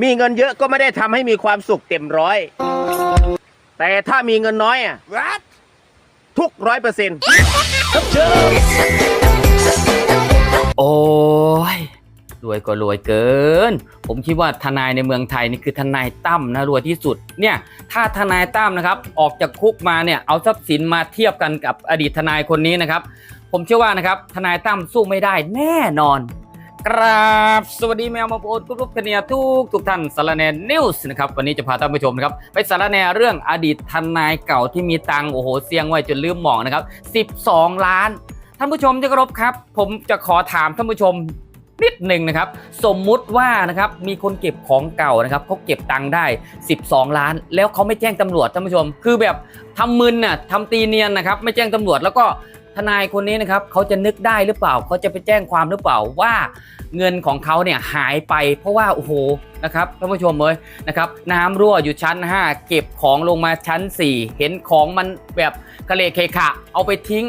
มีเงินเยอะก็ไม่ได้ทำให้มีความสุขเต็มร้อย แต่ถ้ามีเงินน้อยอะทุกร้อยเปอร์เซ็นต์โอ้ยรวยก็รวยเกิน ผมคิดว่าทนายในเมืองไทยนี่คือทนายตั้มนะรวยที่สุดเนี่ยถ้าทนายตั้มนะครับออกจากคุกมาเนี่ยเอาทรัพย์สินมาเทียบกันกับอดีตทนายคนนี้นะครับ ผมเชื่อว่านะครับทนายตั้มสู้ไม่ได้แน่นอน กราบสวัสดีแมวมาโปรดทุกๆทเนียทุกทุกท่านสารแนนิวส์นะครับวันนี้จะพาท่านผู้ชมนะครับไปสารแนเรื่องอดีตทนายเก่าที่มีตังโอ้โหเสียงไว้จนลืมหมองนะครับ 12 ล้าน ท่านผู้ชมที่เคารพครับ ผมจะขอถามท่านผู้ชมนิดหนึ่งนะครับ สมมุติว่านะครับมีคนเก็บของเก่านะครับเขาเก็บตังค์ได้ 12 ล้าน แล้วเขาไม่แจ้งตำรวจท่านผู้ชม คือแบบทำมึนน่ะทำตีเนียนนะครับไม่แจ้งตำรวจแล้วก็ ทนายคนนี้นะครับเขาจะนึกได้หรือเปล่าเขาจะไปแจ้งความหรือเปล่าว่าเงินของเขาเนี่ยหายไป เพราะว่าโอ้โหนะครับท่านผู้ชมเลยนะครับน้ำรั่วอยู่ชั้น 5 เก็บของลงมาชั้น 4 เห็นของมันแบบกระเลเคขะเอาไปทิ้ง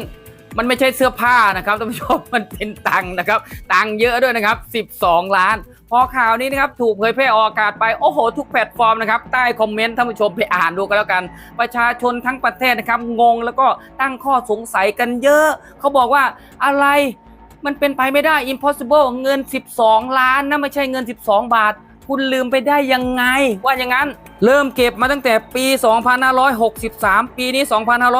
มันไม่ใช่เสื้อผ้านะครับท่านผู้ชมมันเป็นตังค์นะครับ ตังค์เยอะด้วยนะครับ 12 ล้าน พอข่าวนี้นะครับถูกเผยแพร่ออกอากาศไปโอ้โห ทุกแพลตฟอร์มนะครับใต้คอมเมนต์ท่านผู้ชมไปอ่านดูกันแล้วกัน ประชาชนทั้งประเทศนะครับงงแล้วก็ตั้งข้อสงสัยกันเยอะ เขาบอกว่าอะไรมันเป็นไปไม่ได้ impossible เงิน 12 ล้านนะไม่ใช่เงิน 12 บาท คุณลืมไปได้ยังไง ว่าอย่างนั้น เริ่มเก็บมาตั้งแต่ปี 2563 ปีนี้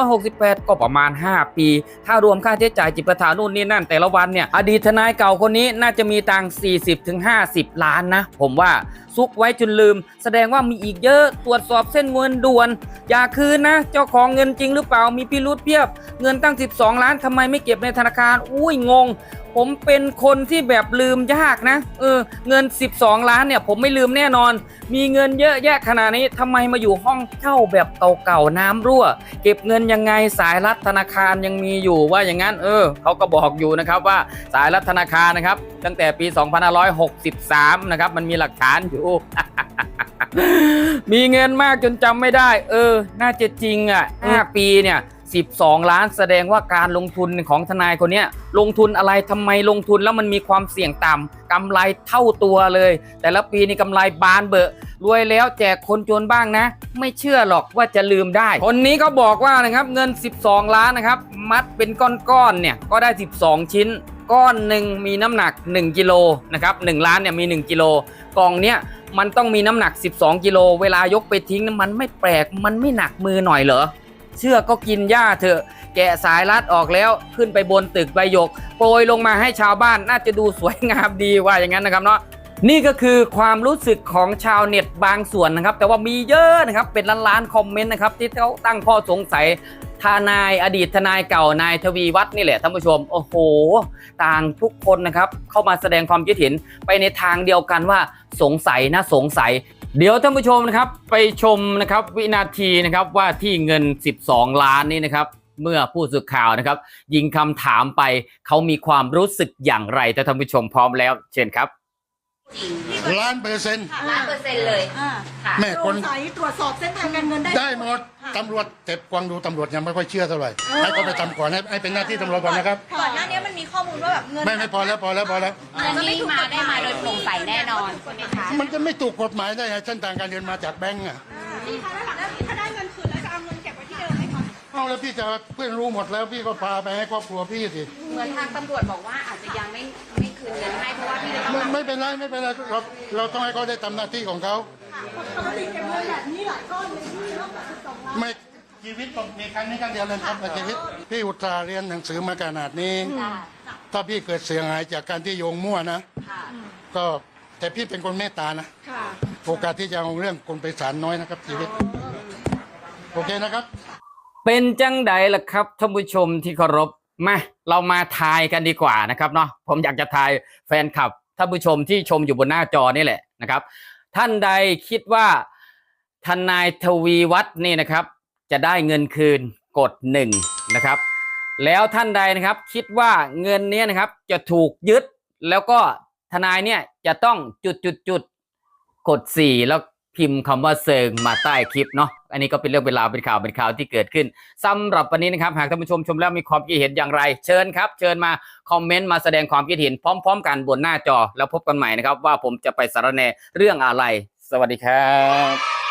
2568 ก็ประมาณ 5 ปี ถ้ารวมค่าใช้จ่ายจิปาถานู่นนี่นั่น แต่ละวันเนี่ย อดีตทนายเก่าคนนี้น่าจะมีตังค์40-50 ล้านนะ ผมว่าซุกไว้จนลืม แสดงว่ามีอีกเยอะตรวจสอบเส้นเงินด่วน อย่าคืนนะ เจ้าของเงินจริงหรือเปล่ามีพิรุธเพียบ เงินตั้ง 12 ล้านทำไมไม่เก็บในธนาคาร อุ้ยงง ผมเป็นคนที่แบบลืมยากนะเออเงิน 12 ล้านเนี่ย ผมไม่ลืมแน่นอน มีเงินเยอะแยะขนาดนี้ทำไมมาอยู่ห้องเช่าแบบเก่าๆน้ำรั่ว เก็บเงินยังไงสายรัดธนาคารยังมีอยู่ว่าอย่างนั้น เออเขาก็บอกอยู่นะครับว่าสายรัดธนาคารนะครับ ตั้งแต่ปี 2563 นะครับ มันมีหลักฐานอยู่ มีเงินมากจนจำไม่ได้ เออ น่าจะจริงอะ5ปีเนี่ย 12 ล้านแสดงว่าการลงทุนของทนายคนนี้ลงทุนอะไรทำไมลงทุนแล้วมันมีความเสี่ยงต่ำกำไรเท่าตัวเลย แต่ละปีนี่กำไรบานเบอะรวยแล้วแจกคนจนบ้างนะ ไม่เชื่อหรอกว่าจะลืมได้ คนนี้เขาบอกว่านะครับเงิน 12 ล้านนะครับ มัดเป็นก้อนๆเนี่ยก็ได้ 12 ชิ้น ก้อนหนึ่งมีน้ำหนัก 1กิโลนะครับ1ล้านเนี่ยมี 1กิโลกล่องเนี้ยมันต้องมีน้ำหนัก 12 กิโล เวลายกไปทิ้งมันไม่แปลก มันไม่หนักมือหน่อยเหรอ เชื่อก็กินหญ้าเถอะ แกะสายรัดออกแล้วขึ้นไปบนตึกใบหยก โปรยลงมาให้ชาวบ้านน่าจะดูสวยงามดีว่าอย่างนั้นนะครับเนาะนี่ก็คือความรู้สึกของชาวเน็ตบางส่วนนะครับ แต่ว่ามีเยอะนะครับเป็นล้านๆคอมเมนต์นะครับที่เขาตั้งข้อสงสัยทนายอดีตทนายเก่านายทวีวัฒน์นี่แหละท่านผู้ชม โอ้โห ต่างทุกคนนะครับ เข้ามาแสดงความคิดเห็นไปในทางเดียวกันว่าสงสัยนะสงสัย เดี๋ยวท่านผู้ชมนะครับไปชมนะครับวินาทีนะครับว่าที่เงิน 12 ล้านนี้นะครับเมื่อผู้สื่อข่าวนะครับ ยิงคำถามไปเขามีความรู้สึกอย่างไรถ้าท่านผู้ชมพร้อมแล้วเชิญครับ ล้านเปอร์เซ็นต์ล้านเปอร์เซ็นต์เลยอ่าค่ะแม่โปคร่นงใสตรวจสอบเส้นทางการเงินได้ได้หมดตำรวจแต่กวางดูตำรวจยังไม่ค่อยเชื่อเท่าไหร่ให้เขาไปทำก่อนให้ให้เป็นหน้าที่ตำรวจก่อนนะครับก่อนหน้านี้มันมีข้อมูลว่าแบบเงินไม่ไม่พอแล้วพอแล้วพอแล้วเงินนี้มาได้มาโดยโปร่งใสแน่นอนใช่ไหมคะมันจะไม่ถูกกฎหมายได้ไงเส้นทางการเงินมาจากแบงก์อะถ้าได้เงินคืนแล้วจะเอาเงินเก็บไว้ที่เดิมไหมคะเอาแล้วพี่จะเพื่อนรู้หมดแล้วพี่ก็พาไปให้ครอบครัวพี่สิเหมือนทางตำรวจบอกว่าอาจจะยังไม่ไม่คืนเงิน ให้เพราะว่าพี่จะต้องไม่ไม่เป็นไรไม่เป็นไรเราเราต้องให้เขาได้ทำหน้าที่ของเขาปกติเก็บเงินแบบนี้หลายก้อนเลยที่นอกจากสิบสองล้านไม่ชีวิตต้องมีครั้งนี้ครั้งเดียวเลยครับในชีวิตพี่อุตส่าห์เรียนหนังสือมาขนาดนี้ค่ะถ้าพี่เกิดเสียหายจากการที่โยงมั่วนะค่ะก็แต่พี่เป็นคนเมตตานะค่ะโอกาสที่จะเอาเรื่องคนไปศาลน้อยนะครับชีวิต โอเคนะครับ เป็นจังใดล่ะครับท่านผู้ชมที่เคารพ มาเรามาทายกันดีกว่านะครับเนาะผมอยากจะทายแฟนคลับท่านผู้ชมที่ชมอยู่บนหน้าจอนี่แหละนะครับ ท่านใดคิดว่าทนายทวีวัฒน์นี่นะครับ จะได้เงินคืนกดหนึ่งนะครับ แล้วท่านใดนะครับคิดว่าเงินเนี้ยนะครับจะถูกยึดแล้วก็ทนายเนี่ยจะต้องจุดจุดจุดกดสี่แล้ว พิมพ์คำว่าเซิงมาใต้คลิปเนาะ อันนี้ก็เป็นเรื่องเป็นราวเป็นข่าวเป็นข่าวที่เกิดขึ้นสำหรับวันนี้นะครับ หากท่านผู้ชมชมแล้วมีความคิดเห็นอย่างไร เชิญครับ เชิญมาคอมเมนต์มาแสดงความคิดเห็นพร้อม ๆ กันบนหน้าจอ แล้วพบกันใหม่นะครับ ว่าผมจะไปสารแนเรื่องอะไร สวัสดีครับ